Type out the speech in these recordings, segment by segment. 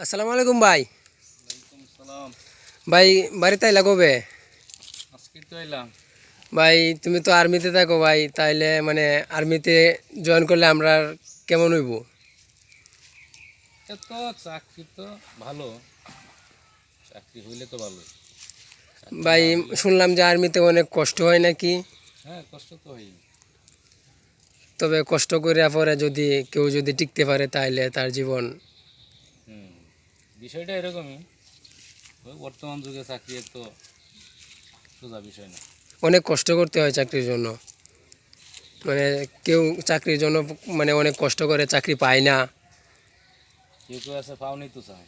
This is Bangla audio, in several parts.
আসসালামু আলাইকুম ভাই। ভাই বাড়িতে আইলা কবে? আজকে তো এলাম ভাই তুমি তো আর্মিতে থাকো ভাই তাইলে মানে আর্মিতে জয়েন করলে আমরা কেমন হইব? চাকরি তো ভালো। চাকরি হইলে তো ভালো। ভাই শুনলাম যে আর্মিতে অনেক কষ্ট হয় নাকি? হ্যাঁ কষ্ট তো হয় তবে কষ্ট করে পরে যদি কেউ যদি টিকতে পারে তাইলে তার জীবন বিষয়টা এরকমই। ওই বর্তমান যুগে চাকরি তো সোজা বিষয় না। অনেক কষ্ট করতে হয় চাকরির জন্য। মানে কেউ চাকরির জন্য মানে অনেক কষ্ট করে চাকরি পায় না। কেউ কেউ আছে পাওনি তো চায়।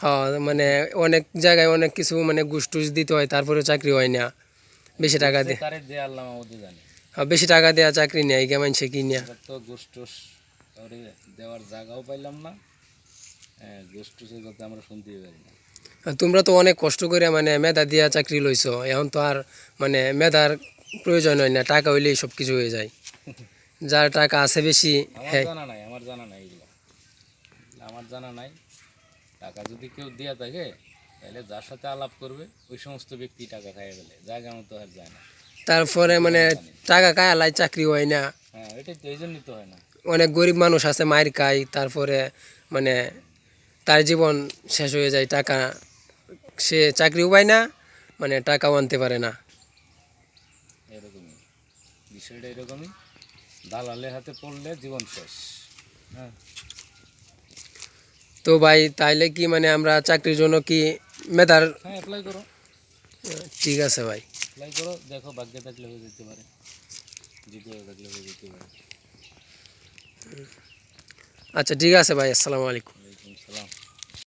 হ্যাঁ মানে অনেক জায়গায় অনেক কিছু মানে ঘুষ টুস দিতে হয় তারপরে চাকরি হয় না। বেশি টাকা দিয়ে। হ্যাঁ বেশি টাকা দেওয়া চাকরি নেই কেমন সে কি নেয়া তো গোষ্ঠ কাউরে দেওয়ার জায়গাও পাইলাম না। হ্যাঁ গোষ্ঠের কথা আমরা শুনতেই পারি না। তোমরা তো অনেক কষ্ট করে মানে মেধা দিয়া চাকরি লইছো এখন তো আর মানে মেধার প্রয়োজন হয় না টাকা হইলেই সব কিছু হয়ে যায়। যার টাকা আছে বেশি আমার হ্যাঁ। জানা নাই আমার জানা নাই এগুলো আমার জানা নাই টাকা যদি কেউ দেয়া থাকে তাহলে যার সাথে আলাপ করবে ওই সমস্ত ব্যক্তি টাকা খাইয়ে গেলে জায়গা মতো আর যায় না। তারপরে মানে টাকা আলাই চাকরি হয় না। হ্যাঁ এটাই তো এই জন্যই তো হয় না। অনেক গরিব মানুষ আছে মায়ের খায় তারপরে মানে তার জীবন শেষ হয়ে যায় টাকা সে চাকরিও পায় না মানে টাকাও আনতে পারে না। এরকমই। বিষয়টা এরকমই। দালালের হাতে পড়লে জীবন শেষ। হ্যাঁ। তো ভাই তাইলে কি মানে আমরা চাকরির জন্য কি মেধার হ্যাঁ অ্যাপ্লাই করো। ঠিক আছে ভাই। অ্যাপ্লাই করো দেখো ভাগ্যে থাকলে হয়ে যেতে পারে। জিতে থাকলে হয়ে যেতে পারে। আচ্ছা ঠিক আছে ভাই আসসালামু আলাইকুম।